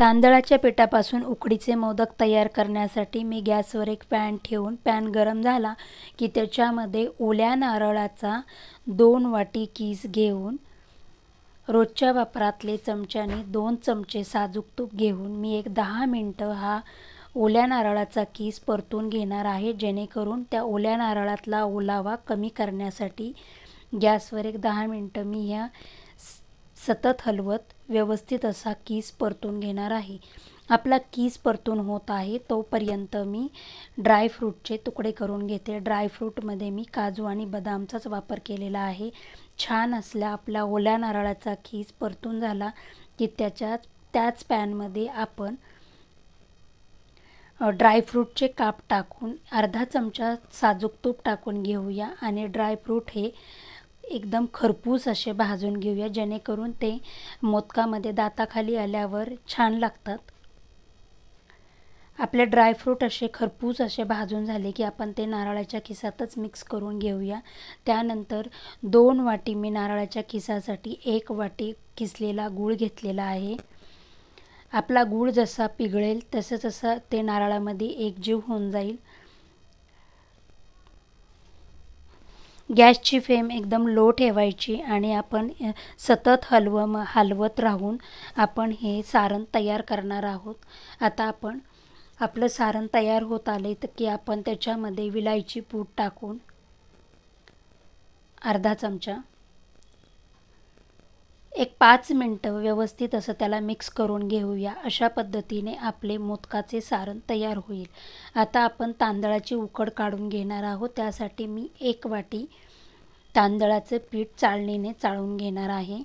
तांदळाच्या पिठापासून उकडीचे मोदक तयार करण्यासाठी मी गॅसवर एक पॅन ठेवून पॅन गरम झाला की त्याच्यामध्ये ओल्या नारळाचा दोन वाटी कीस घेऊन रोजच्या वापरातले चमच्याने दोन चमचे साजूक तूप घेऊन मी एक दहा मिनटं हा ओल्या नारळाचा कीस परतून घेणार आहे. जेणेकरून त्या ओल्या नारळातला ओलावा कमी करण्यासाठी गॅसवर एक दहा मिनटं मी ह्या स- सतत हलवत व्यवस्थित असा कीस परतून घेणार आहे. आपला कीस परतून होत आहे तोपर्यंत मी ड्रायफ्रूटचे तुकडे करून घेते. ड्रायफ्रूटमध्ये मी काजू आणि बदामचाच वापर केलेला आहे. छान असल्या आपला ओल्या नारळाचा कीस परतून झाला की त्याच्यात त्याच पॅनमध्ये आपण ड्रायफ्रूटचे काप टाकून अर्धा चमचा साजूक तूप टाकून घेऊया. आणि ड्रायफ्रूट हे एकदम खरपूस असे भाजून घेऊया जेणेकरून ते मोदकामध्ये दाताखाली आल्यावर छान लागतात. आपले ड्रायफ्रूट असे खरपूस असे भाजून झाले की आपण ते नारळाच्या खिसातच मिक्स करून घेऊया. त्यानंतर दोन वाटी मी नारळाच्या खिसासाठी एक वाटी किसलेला गूळ घेतलेला आहे. आपला गूळ जसा पिघळेल तसं तसं ते नारळामध्ये एकजीव होऊन जाईल. गॅसची फ्लेम एकदम लो ठेवायची आणि आपण सतत हलव म हलवत राहून आपण हे सारण तयार करणार आहोत. आता आपण आपलं सारण तयार होत आले तर की आपण त्याच्यामध्ये विलायची पूड टाकून अर्धा चमचा एक पाच मिनटं व्यवस्थित असं त्याला मिक्स करून घेऊया. अशा पद्धतीने आपले मोदकाचे सारण तयार होईल. आता आपण तांदळाची उकड काढून घेणार आहोत. त्यासाठी मी एक वाटी तांदळाचं पीठ चाळणीने चाळून घेणार आहे.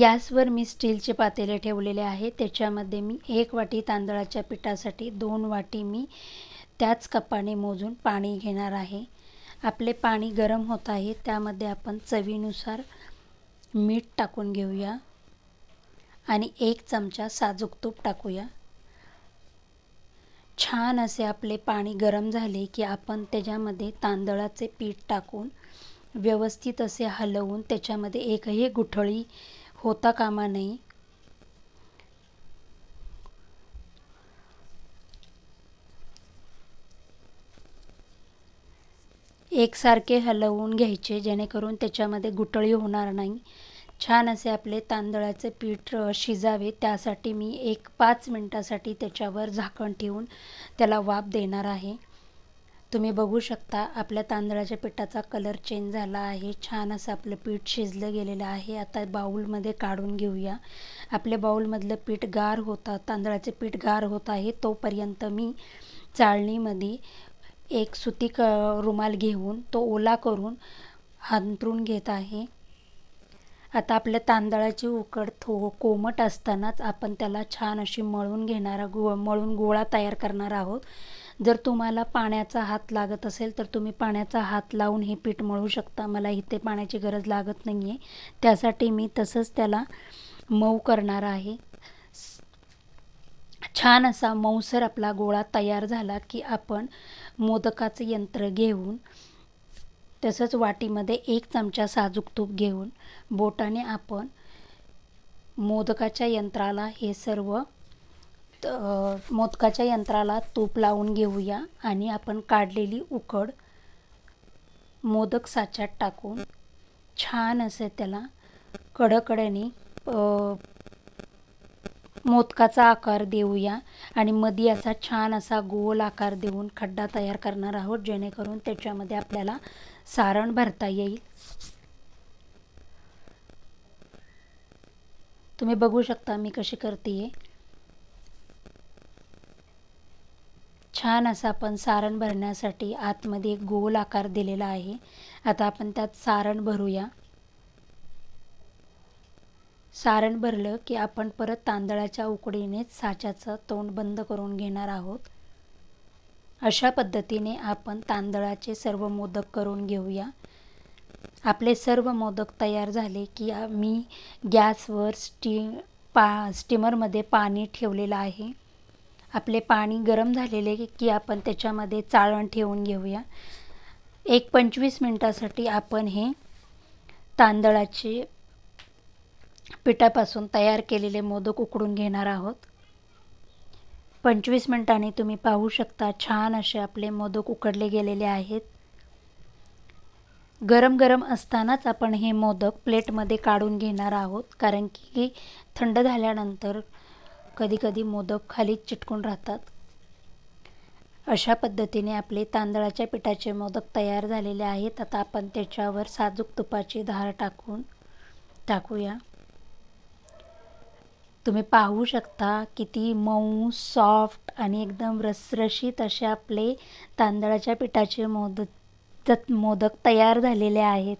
गॅसवर मी स्टीलचे पातेले ठेवलेले आहे. त्याच्यामध्ये मी एक वाटी तांदळाच्या पिठासाठी दोन वाटी मी त्याच कपाने मोजून पाणी घेणार आहे. आपले पाणी गरम होत आहे. त्यामध्ये आपण चवीनुसार मीठ टाकून घेऊया. आणि एक चमचा साजूक तूप टाकूया. छान असे आपले पाणी गरम झाले की आपण त्याच्यामध्ये तांदळाचे पीठ टाकून व्यवस्थित असे हलवून त्याच्यामध्ये एकही गुठळी होता कामा नये. एकसारखे हलवून घ्यायचे जेणेकरून त्याच्यामध्ये गुटळी होणार नाही. छान असे आपले तांदळाचे पीठ शिजावे. त्यासाठी मी एक पाच मिनटासाठी त्याच्यावर झाकण ठेवून त्याला वाफ देणार आहे. तुम्ही बघू शकता आपल्या तांदळाच्या पिठाचा कलर चेंज झाला आहे. छान असं आपलं पीठ शिजलं गेलेलं आहे. आता बाऊलमध्ये काढून घेऊया. आपल्या बाऊलमधलं पीठ गार होतं तांदळाचे पीठ गार होत आहे तोपर्यंत मी चाळणीमध्ये एक सुती क रुमाल घेऊन तो ओला करून हांतरून घेत आहे. आता आपल्या तांदळाची उकड थो कोमट असतानाच आपण त्याला छान अशी मळून घेणारा गो मळून गोळा तयार करणार आहोत. जर तुम्हाला पाण्याचा हात लागत असेल तर तुम्ही पाण्याचा हात लावून हे पीठ मळू शकता. मला इथे पाण्याची गरज लागत नाही आहे त्यासाठी मी तसंच त्याला मऊ करणार आहे. छान असा मऊसर आपला गोळा तयार झाला की आपण मोदकाचं यंत्र घेऊन तसंच वाटीमध्ये एक चमचा साजूक तूप घेऊन बोटाने आपण मोदकाच्या यंत्राला हे सर्व मोदकाच्या यंत्राला तूप लावून घेऊया आणि आपण काढलेली उकड मोदक साच्यात टाकून छान असं त्याला कडकड्याने मोदकाचा आकार देऊया आणि मध्ये असा छान असा गोल आकार देऊन खड्डा तयार करणार आहोत जेणेकरून त्याच्यामध्ये आपल्याला सारण भरता येईल. तुम्ही बघू शकता मी कशी करते छान असं आपण सारण भरण्यासाठी आतमध्ये एक गोल आकार दिलेला आहे. आता आपण त्यात सारण भरूया. सारण भरलं की आपण परत तांदळाच्या उकडीनेच साच्याचं तोंड बंद करून घेणार आहोत. अशा पद्धतीने आपण तांदळाचे सर्व मोदक करून घेऊया. आपले सर्व मोदक तयार झाले की मी गॅसवर स्टी पा स्टीमरमध्ये पाणी ठेवलेलं आहे. आपले पाणी गरम झालेले की आपण त्याच्यामध्ये चाळण ठेवून घेऊया. एक पंचवीस मिनटासाठी आपण हे तांदळाचे पिठापासून तयार केलेले मोदक उकडून घेणार आहोत. पंचवीस मिनिटांनी तुम्ही पाहू शकता छान असे आपले मोदक उकडले गेलेले आहेत. गरम गरम असतानाच आपण हे मोदक प्लेटमध्ये काढून घेणार आहोत. कारण की थंड झाल्यानंतर कधीकधी मोदक खाली चिटकून राहतात. अशा पद्धतीने आपले तांदळाच्या पिठाचे मोदक तयार झालेले आहेत. आता आपण त्याच्यावर साजूक तुपाची धार टाकून टाकूया. तुम्ही पाहू शकता किती मऊ सॉफ्ट आणि एकदम रसरशीत असे आपले तांदळाच्या पिठाचे मोदक मोदक तयार झालेले आहेत.